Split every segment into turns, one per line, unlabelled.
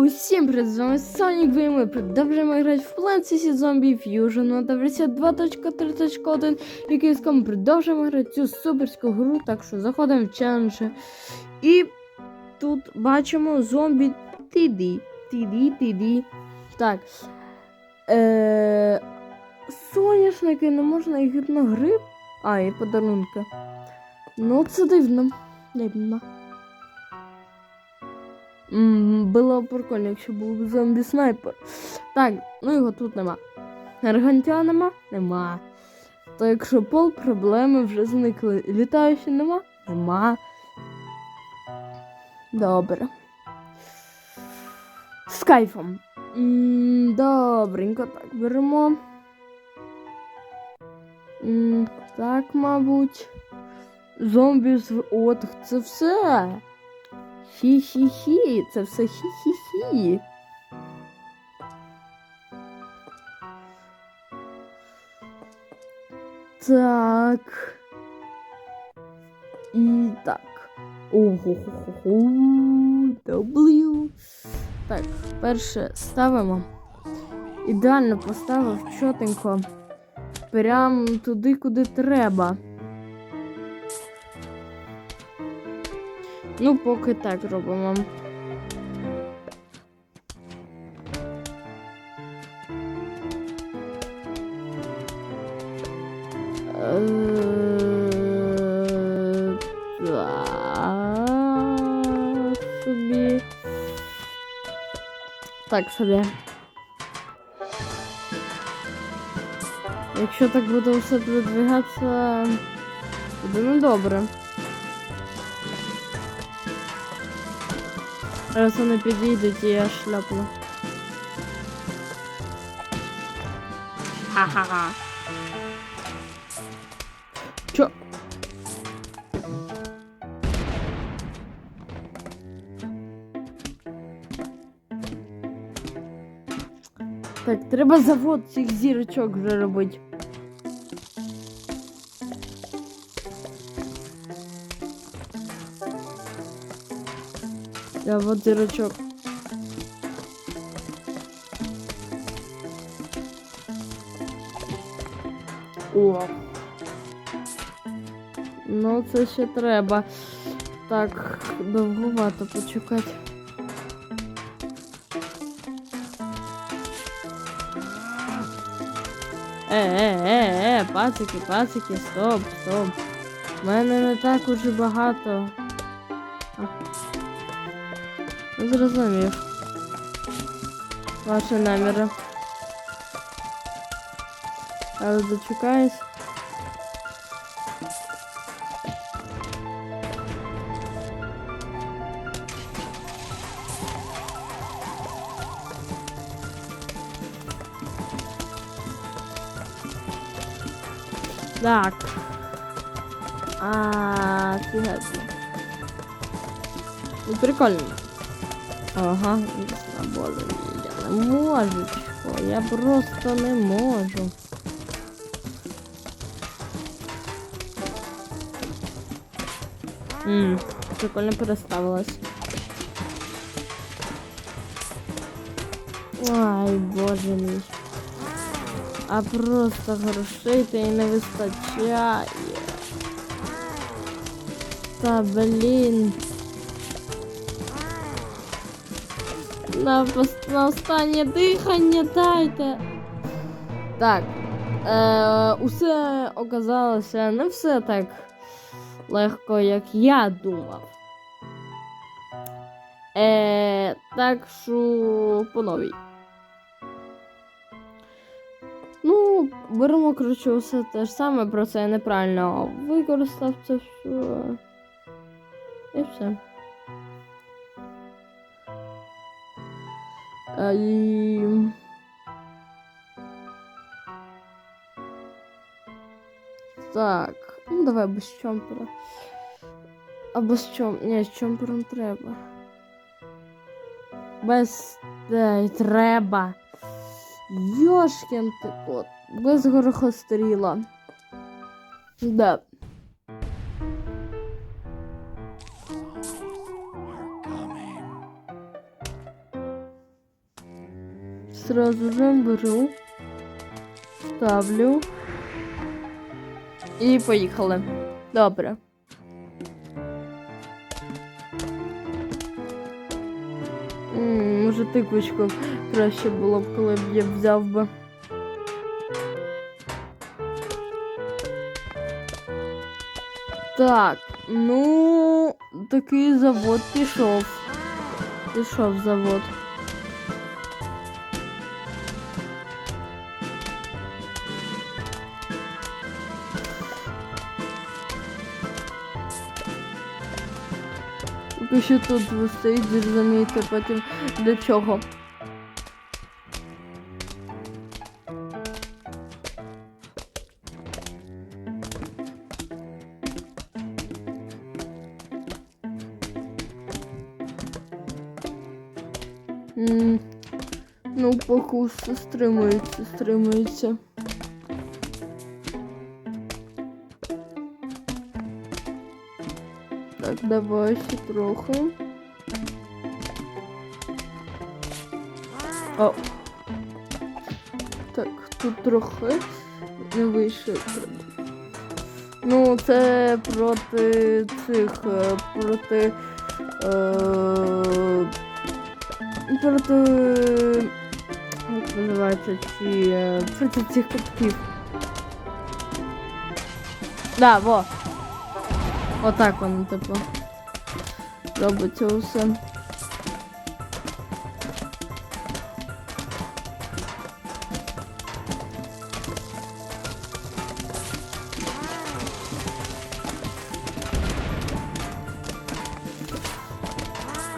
усім привіт, з вами Сонік, і ми продовжуємо грати в Plants vs. Zombie Fusion. Ну, та версія 2.3.1, який з продовжуємо грати цю суперську гру, так що заходимо в челендж. І тут бачимо зомбі TD. TD, TD. Так. Е- соняшники, не можна і гіпногриб. А, і подарунки. Ну, це дивно. Дивно. Було б прикольно, якщо був зомбі снайпер. Так, ну його тут нема. Аргантя нема? То якщо пол, проблеми вже зникли. Літаючі нема? Нема. Добре. З кайфом. Добренько, так, беремо. Так, мабуть. Зомбі з. О, так це все. Хі-хі-хі, це все хі-хі-хі. Так. І так. Ого-го-го. W. Так, перше ставимо. Ідеально поставив чотенько. Прям туди, куди треба. Ну, поки так робимо. Так собі. Так собі. Якщо так буде все продвигатися, буде недобре. Раз вони підійдуть, і я шляпну. Ха-ха-ха. Чо? Так, треба завод цих зірочок вже робити. Завод зірочок. О. Ну, це ще треба. Так, довгувато почекати. Е, е, е, е, пацики, пацики, стоп, стоп. У мене не так уже багато. А. Зрозумів. Ваші наміри. Але дочекаюсь. Так. А, фігетно. Ну, прикольно. Ага, наболи. Я не можу. чого, Я просто не можу. Ммм, прикольно переставилась. Ай, боже мій. А просто грошей та й не вистачає. Та блін. На, на останнє дихання дайте. Так. Е, усе оказалося не все так легко, як я думав. Е, так що по новій. Ну, беремо, коротше, все те ж саме, про це я неправильно використав це все. І все. І... Так, ну давай без чомпера. А без чом... Ні, з чомпером треба. Без... Дай, треба. Йошкін ти кот. Без горохостріла. Да. Сразу же беру, ставлю. І поїхали. Добре. М, Може тиквочку краще було б, коли б я взяв би. Так, ну такий завод пішов. Пішов завод. Що тут стоїть, зрозумієте потім для чого. Ну, покус стримується, стримується. Давай ще трохи. О. Так, тут трохи не вийшло. Ну, це проти цих, е, проти. Е, проти. Як називається ці. е, Проти цих катків. Да, во. Отак воно, типу. Робиться усе.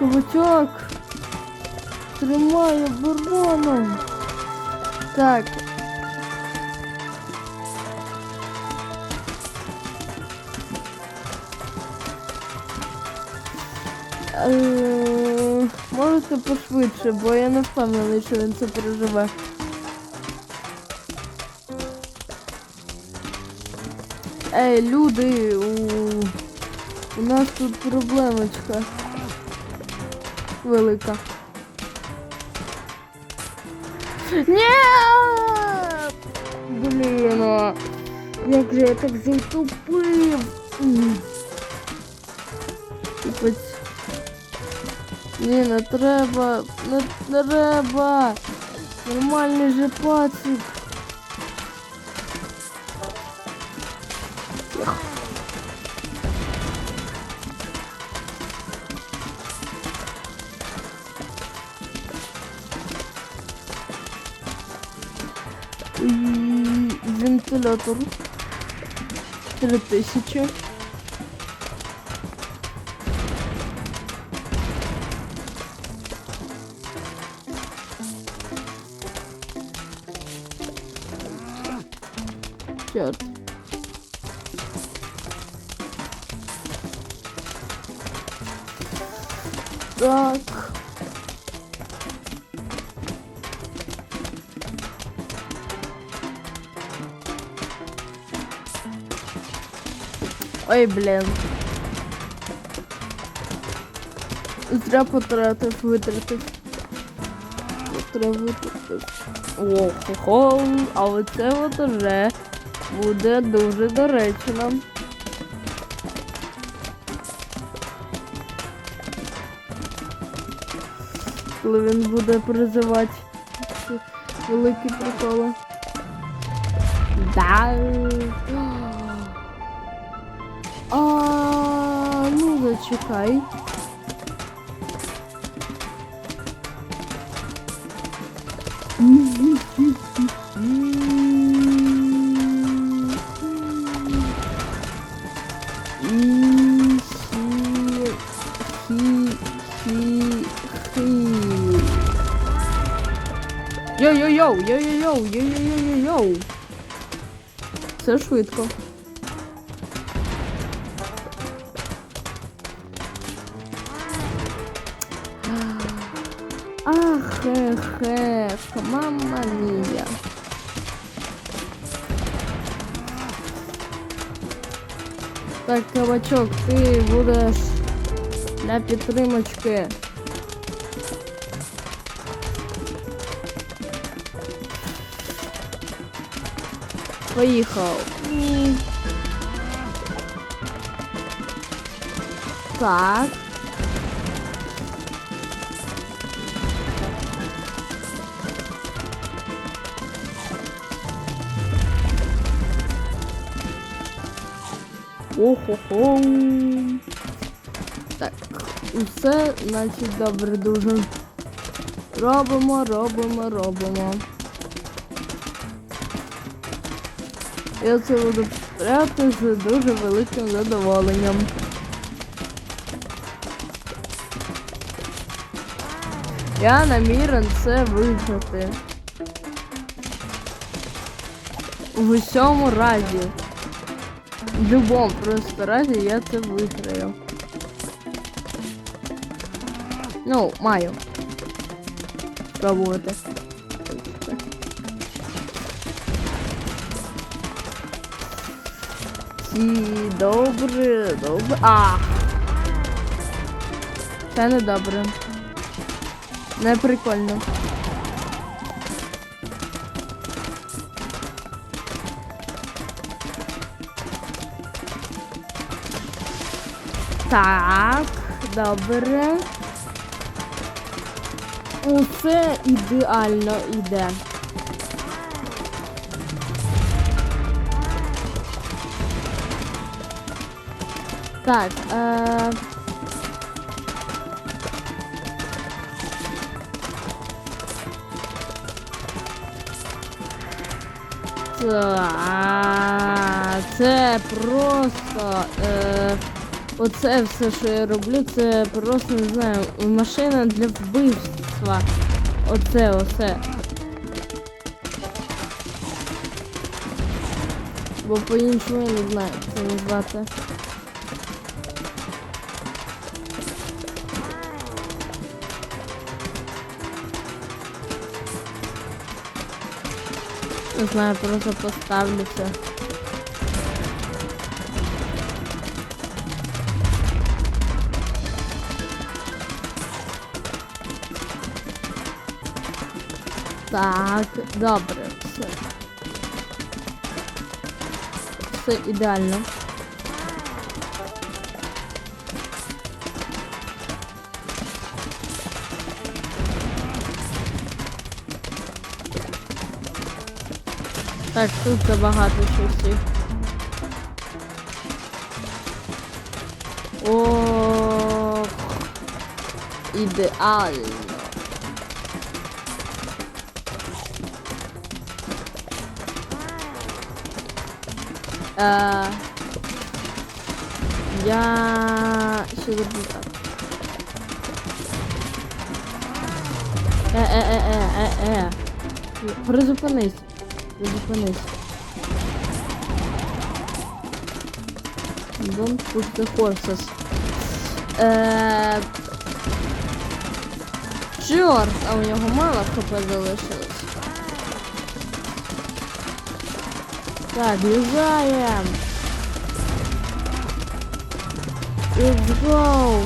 Кабачок. Тримай оборону. Так. Можете пошвидше, бо я не впевнений, що він це переживе. Ей, люди, у, у нас тут проблемочка велика. Ні! Блін, як же я так затупив? Капець. Ні, не треба, не треба. Нормальний же пацик. Вентилятор. Три тисячі. Черт. Так. Ой, блін. Зря потратив, витратив. Зря витратив. О, хо-хо, але це от уже буде дуже доречно. Коли він буде призивати великі приколи. Да. А, ну зачекай. Йо-йо-йоу, йо-йо-йоу, йо-йо-йо-йо-йоу. Це швидко. Ах, ех, ех, мама мія. Так, кабачок, ты будешь на підтримочки. Поїхав. Так. Охо-хо. Так, усе, значить, добре дуже. Робимо, робимо, робимо. Я це буду пряти з дуже великим задоволенням. Я намірен це виграти. В усьому разі. В любому просто разі я це виграю. Ну, маю. Ці добре, добре. А! Це не добре. Не прикольно. Так, добре. Усе ідеально йде. Так, е... Це просто. Е... Оце все, що я роблю, це просто не знаю, машина для вбивства. Оце, оце. Бо по-іншому я не знаю, це назвати. Не знаю, просто поставлю це. Так, добре, все. Все ідеально. Так, тут забагато щось. О, ідеально. Е, я ще забув так. Е, е, е, е, е, е. Призупинись. Призупинись. Don't push the horses. Е, а у нього мало хп залишилось. Так, влезаем. Let's go.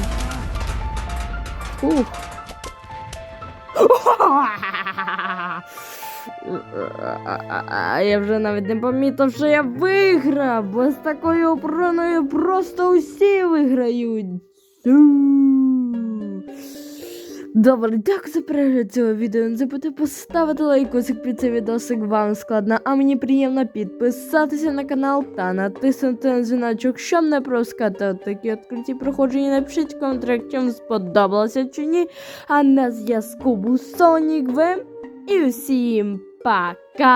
Ух. Я вже навіть не помітив, що я виграв, бо з такою обороною просто усі виграють. Добре, дякую за перегляд цього відео. Не забудьте поставити лайкосик під цей відосик, вам складно, а мені приємно підписатися на канал та натиснути на дзвіночок, щоб не пропускати такі відкриті проходження. Напишіть в коментарях, чи вам сподобалося чи ні. А на зв'язку був Сонік В. І усім пока!